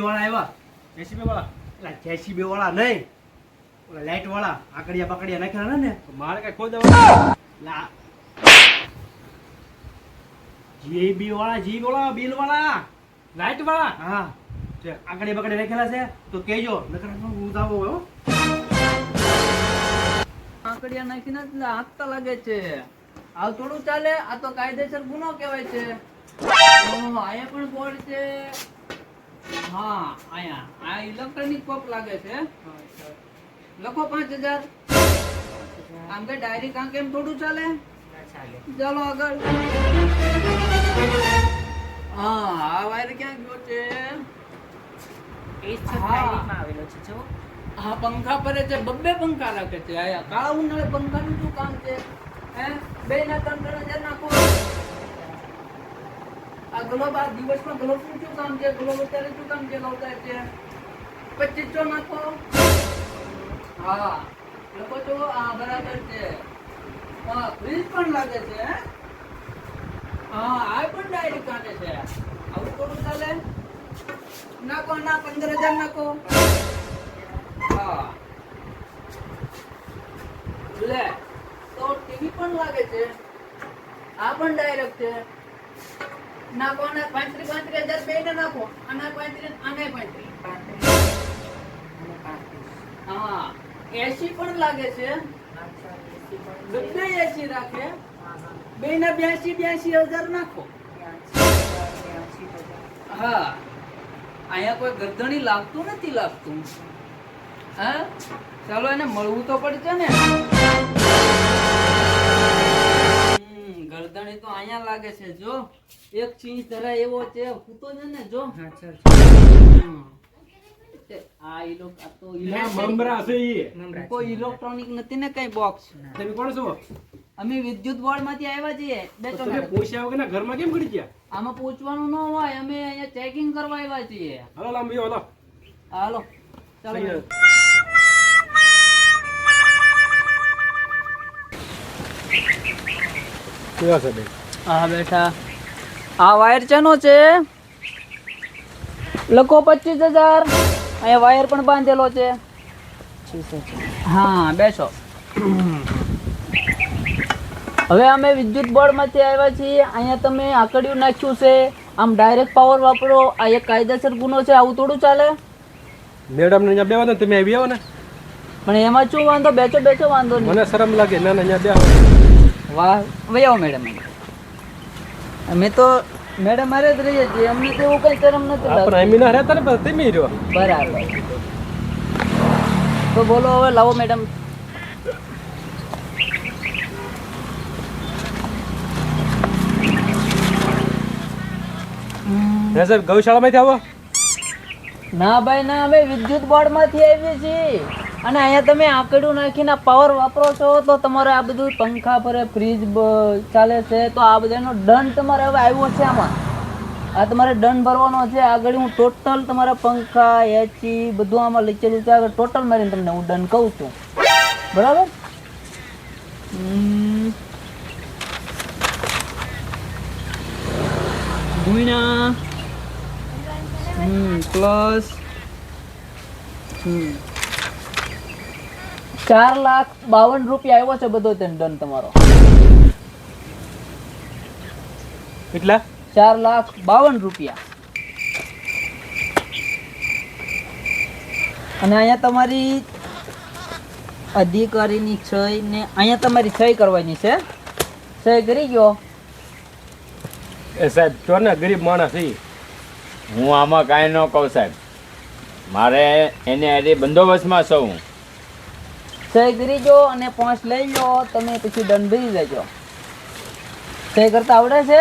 વાળા આવ્યા. એસીબી વાળા? આકડિયા બકડિયા નાખેલા ને? મારે કઈ ખોદવા લા. જીએબી વાળા જી વાળા બિલ વાળા લાઈટ વાળા. હા. આકડે બકડે રાખેલા છે તો કેજો નકર હું ઉતાવો હો. આંકડિયા નાખીને જ હાંકતા લાગે છે. આવું થોડું ચાલે આ તો કાયદેસર ગુનો કહેવાય છે. ઓહો, પણ બોર્ડ છે. હા આયા આ ઇલેક્ટ્રોનિક પંપ લાગે છે. લખો પાંચ હજાર. આમ કે ડાયરી કાંક એમ થોડું ચાલે? ચાલો. આગળ. હા આ વાયર ક્યાં ગયો છે? હા પંખા પરે છે બબ્બે પંખા રાખે છે, આયા કાળા ઉનાળે પંખાનું શું કામ છે? હે? બે ના ત્રણ ત્રણ હજાર નાખો. આ ગ્લોબ આ દિવસમાં ગ્લોબનું શું કામ છે? ગ્લોબ અત્યારે શું કામ છે લાવતા છે? પચીસો નાખો. હા, લોકો તો આ બરાબર છે. હા ફ્રીજ પણ લાગે છે, હે? હા, આ પણ ડાયરી કાઢે છે. આવું થોડું ચાલે. નાખો, ના, પંદર હજાર નાખો. હા લે, તો ટીવી પણ લાગે છે. આ પણ ડાયરેક્ટ છે. નાખો અને પાંત્રીસ પાંત્રીસ હજાર બે ને નાખો. અને પાંત્રીસ આને પાંત્રીસ હા એસી પણ લાગે છે. બધે એસી રાખે? બે ને બ્યાસી બ્યાસી હજાર નાખો. હા, અહીંયા કોઈ ગરદણી લાગતું નથી લાગતું. હા? ચાલો એને મળવું તો પડશે ને. હમ, ગરદણી તો અહીંયા લાગે છે જો. એક ચીંચ ધરાય એવો છે ફૂટો છે ને જો. હમ. આ ઇલો- તો ઇલેક્ટ્રોનિક- મમરા છે ઈ. કોઈ ઇલેક્ટ્રોનિક નથી ને કઈ બોક્સ તમે કોણ છો? અમે વિદ્યુત બોર્ડમાંથી આવ્યા છીએ તમે. વગર ના ઘરમાં કેમ કરી ગયા? આમાં પૂછવાનું ન હોય અમે અહીંયા ચેકિંગ કરવા આવ્યા છીએ. હાલો લાંબી હાલો હાલો. ચાલો. કેવા છે હા બેઠા. આ વાયર ચેનો છે? લખો પચીસ હજાર. અહીંયા વાયર પણ બાંધેલો છે. હા બેસો. હવે અમે વિદ્યુત બોર્ડમાંથી આવ્યા છીએ. અહીંયા તમે આકડિયું નાખ્યું છે. આમ ડાયરેક્ટ પાવર વાપરો. આ એક કાયદેસર ગુનો છે. આવું થોડું ચાલે? મેડમ ને અહીંયા બેવા તમે આવી આવો ને. પણ એમાં શું વાંધો? બેચો બેચો વાંધો નહીં. મને શરમ લાગે. ના ના અહીંયા બેહો. વાહ આવો મેડમ અમે તો મેડમ મારે જ રહીએ છીએ અમને તો એવું કઈ શરમ નથી આપણે એમી ના રહેતા ને તમે રહ્યો. બરાબર. તો બોલો હવે લાવો મેડમ. સાહેબ ગૌશાળામાંથી આવો. ના ભાઈ ના અમે વિદ્યુત બોર્ડમાંથી આવીએ છીએ. અને અહીંયા તમે આંકડું નાખીને પાવર વાપરો છો તો તમારે આ બધું પંખા ફરે ફ્રીજ ચાલે છે, તો આ બધાનો દંડ તમારે હવે આવ્યો છે આમાં. આ તમારે દંડ ભરવાનો છે. આગળ હું ટોટલ તમારા પંખા એચી બધું આમાં લખેલું છે. આગળ ટોટલ મારીને તમને હું દંડ કહું છું. બરાબર. ગુણ્યા. પ્લસ હમ. ચાર લાખ બાવન રૂપિયા આવ્યો છે બધો તેનો દંડ તમારો. કેટલા? ચાર લાખ બાવન રૂપિયા. અને અહીંયા તમારી અધિકારીની સહી ને અહીંયા તમારી સહી કરવાની છે. સહી કરી ગયો. એ સાહેબ છો ને ગરીબ માણસ હું આમાં કાંઈ ન કહું સાહેબ. મારે એને અરે બંદોબસ્તમાં છું સહી કરી જો અને પાંચ લઈ લો તમે પછી દંડ ભરી દેજો સહી કરતા આવડે છે?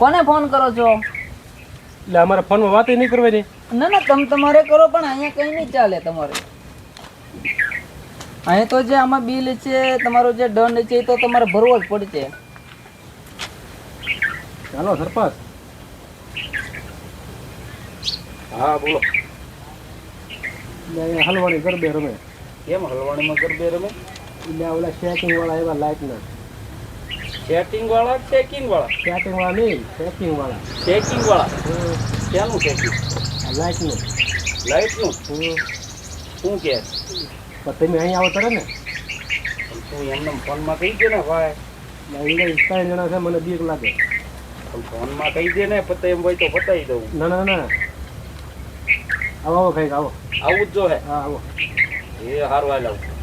કોને ફોન કરો છો? એટલે અમારા ફોનમાં વાત નહીં કરવાની. ના ના તમે તમારે કરો પણ અહીંયા કંઈ નહીં ચાલે તમારે. અહીંયા તો જે આમાં બિલ છે તમારો જે દંડ છે એ તો તમારે ભરવો જ પડશે. ચાલો સરપંચ. હા બોલો. એટલે અહીંયા હલવાણી ગરબે રમે. કેમ હલવાણીમાં ગરબે રમે? એટલે ઓલા શેટિંગ વાળા એવા લાઈટ ના. સેટિંગ વાળા ચેકિંગ વાળા શેટિંગ વાળા નહીં ચેકિંગ વાળા ચેકિંગ વાળા ક્યાંનું ચેકિંગ આ લાઈટનું. લાઇટનું હમ. શું કે? તમે અહીં આવો તરે ને. તું એમને ફોનમાં કહી દે ને ભાઈ. ત્રણ જણા છે મને બીક લાગે. ફોનમાં કહી દે ને પતાય એમ હોય તો પતાવી દઉં. ના ના ના. આવો આવો ખાઈ આવો. આવું જ જો હે. હા આવો. એ હારું હાલ આવું.